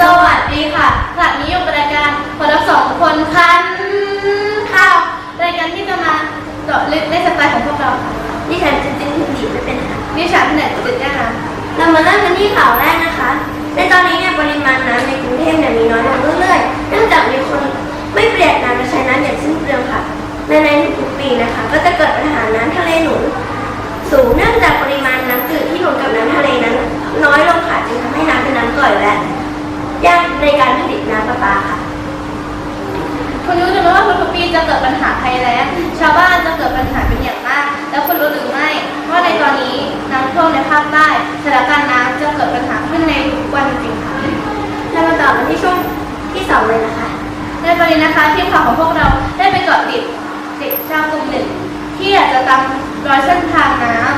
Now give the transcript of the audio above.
สวัสดีค่ะขณะนี้อยู่กับรายการคนละสองคนคันข่าวรายการที่จะมาเจาะลึกในสไตล์ของพวกเราค่ะดิฉันจะจึงถึงดีไม่เป็นค่ะวิชาที่ไหนติดแน่นอนเรามาเริ่มกันที่ข่าวแรกนะคะ ในตอนนี้เนี่ยปริมาณน้ำในกรุงเทพเนี่ยมีน้อยลงเรื่อยๆ เนื่องจากมีคนไม่ประหยัดน้ำและใช้น้ำอย่างสิ้นเปลืองค่ะและในทุกปีนะคะ ก็จะเกิดปัญหาน้ำทะเลหนุน ในการผลิตน้ำประปาค่ะคุณรู้หรือไม่ว่าทุกๆปีจะเกิดปัญหาภัยแล้งชาวบ้านจะเกิดปัญหาเป็นอย่างมาก แล้วคุณรู้หรือไม่ว่าในตอนนี้น้ำท่วมในภาคใต้สถานการณ์น้ำจะเกิดปัญหาขึ้นในทุกวันจริงๆค่ะเรามาต่อกันที่ช่วงที่สองเลยนะคะในตอนนี้นะคะทีมข่าวของพวกเราได้ไปเกาะติดเด็กชาวกลุ่มหนึ่งที่อยากจะตามรอยเส้นทางน้ำ